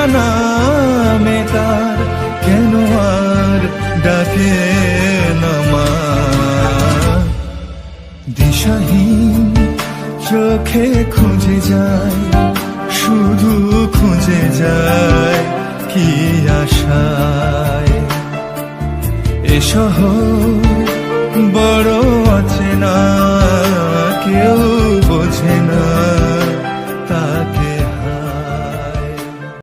চেনা নামে তার কেন আর ডাকে নামা দিশাহীন চোখে খুঁজে যায়, শুধু খুঁজে যায় কি আশায়। এ শহর বড় না